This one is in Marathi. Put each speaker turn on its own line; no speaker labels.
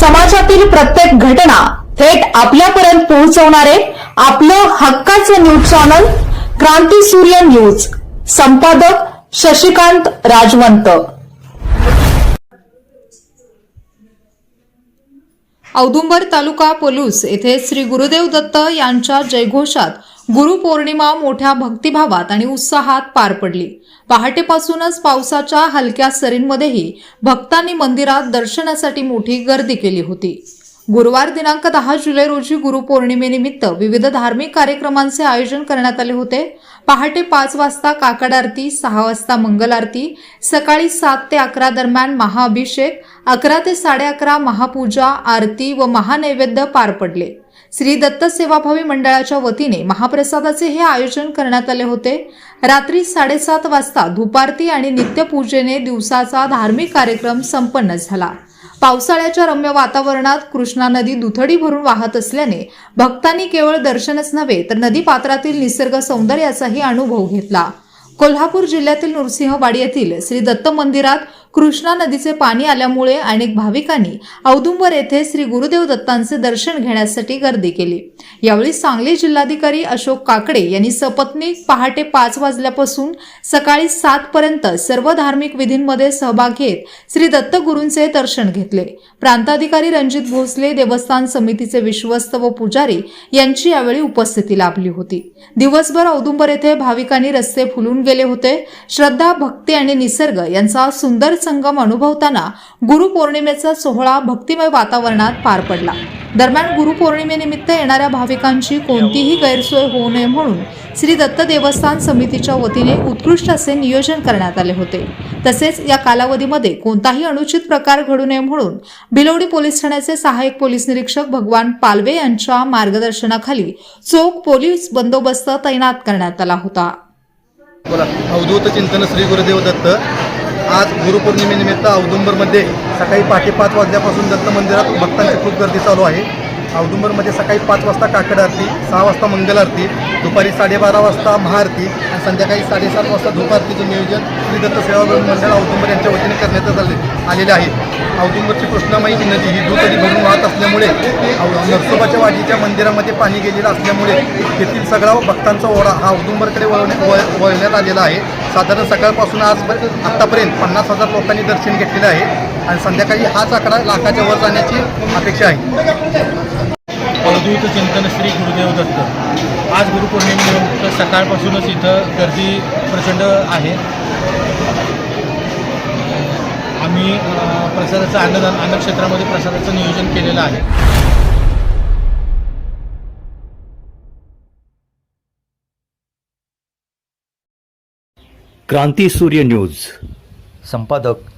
समाजातील प्रत्येक घटना थेट आपल्यापर्यंत पोहोचवणारे आपलं हक्काचं न्यूज चॅनल क्रांती सूर्य न्यूज. संपादक शशिकांत राजवंत. औदुंबर तालुका पोलूस येथे श्री गुरुदेव दत्त यांच्या जयघोषात गुरुपौर्णिमा मोठ्या भक्तिभावात आणि उत्साहात पार पडली. पहाटेपासूनच पावसाच्या हलक्या सरींमध्येही भक्तांनी मंदिरात दर्शनासाठी मोठी गर्दी केली होती. गुरुवार दिनांक दहा जुलै रोजी गुरुपौर्णिमेनिमित्त विविध धार्मिक कार्यक्रमांचे आयोजन करण्यात आले होते. पहाटे पाच वाजता काकड आरती सहा वाजता मंगल आरती सकाळी सात ते अकरा दरम्यान महाअभिषेक अकरा ते साडे अकरा महापूजा आरती व महानैवेद्य पार पडले. श्री दत्त सेवाभावी मंडळाच्या वतीने महाप्रसादाचे हे आयोजन करण्यात आले होते. रात्री साडेसात वाजता धुपारती आणि नित्यपूजेने दिवसाचा धार्मिक कार्यक्रम संपन्न झाला. पावसाळ्याच्या रम्य वातावरणात कृष्णा नदी दुथडी भरून वाहत असल्याने भक्तांनी केवळ दर्शनच नव्हे तर नदी पात्रातील निसर्ग सौंदर्याचाही अनुभव घेतला. कोल्हापूर जिल्ह्यातील नृसिंहवाडी येथील श्री दत्त मंदिरात कृष्णा नदीचे पाणी आल्यामुळे अनेक भाविकांनी औदुंबर येथे श्री गुरुदेव दत्तांचे दर्शन घेण्यासाठी गर्दी केली. यावेळी सांगली जिल्हाधिकारी अशोक काकडे यांनी सपत्नीक पहाटे पाच वाजल्यापासून सकाळी सात पर्यंत सर्व धार्मिक विधींमध्ये सहभाग घेत श्री दत्तगुरूंचे दर्शन घेतले. प्रांताधिकारी रणजित भोसले देवस्थान समितीचे विश्वस्त व पुजारी यांची यावेळी उपस्थिती लाभली होती. दिवसभर औदुंबर येथे भाविकांनी रस्ते फुलून गेले होते. श्रद्धा भक्ती आणि निसर्ग यांचा सुंदर संगम अनुभवताना गुरुपौर्णिमेचा सोहळा भक्तिमय वातावरणात पार पडला. दरम्यान गुरुपौर्णिमेनिमित्त येणाऱ्या भाविकांची कोणतीही गैरसोय होऊ नये म्हणून श्री दत्त देवस्थान समितीच्या वतीने उत्कृष्ट असे नियोजन करण्यात आले होते. तसेच या कालावधीमध्ये कोणताही अनुचित प्रकार घडू नये म्हणून बिलोडी पोलीस ठाण्याचे सहाय्यक पोलीस निरीक्षक भगवान पालवे यांच्या मार्गदर्शनाखाली चोख पोलीस बंदोबस्त तैनात करण्यात आला होता.
अवधूत चिंतन श्री गुरुदेव दत्त. आज गुरुपौर्णिमेनिमित्त औदुंबरमध्ये सकाळी पहाटे पाच वाजल्यापासून दत्त मंदिरात भक्तांची खूप गर्दी चालू आहे. औदुंबरमध्ये सकाळी पाच वाजता काकड आरती सहा वाजता मंगल आरती दुपारी साडेबारा वाजता महाआरती आणि संध्याकाळी साडेसात वाजता धूपारतीचं नियोजन श्री दत्त सेवा मंडळ औदुंबर यांच्या वतीने करण्यात आले आलेले आहे. औदुंबरची कृष्णामाई नदी ही दुतडी भरून वाहत असल्यामुळे औ- नरसोबाच्या वाडीच्या मंदिरामध्ये पाणी गेलेलं असल्यामुळे तेथील सगळा भक्तांचा ओढा हा औदुंबरकडे वळ- वळण्यात आलेला आहे. साधारण सकाळपासून आज आत्तापर्यंत पन्नास हजार लोकांनी दर्शन घेतलेलं आहे. आणि संध्याकाळी हाच आकडा लाखाच्या वर जाण्याची अपेक्षा आहे.
अवधूत चिंतन श्री गुरुदेव दत्त. आज गुरुपौर्णिमेनिमित्त सकाळपासूनच इथं गर्दी प्रचंड आहे. आम्ही प्रसादाचं अन्नदान अन्नक्षेत्रामध्ये प्रसादाचं नियोजन केलेलं आहे.
क्रांती सूर्य न्यूज. संपादक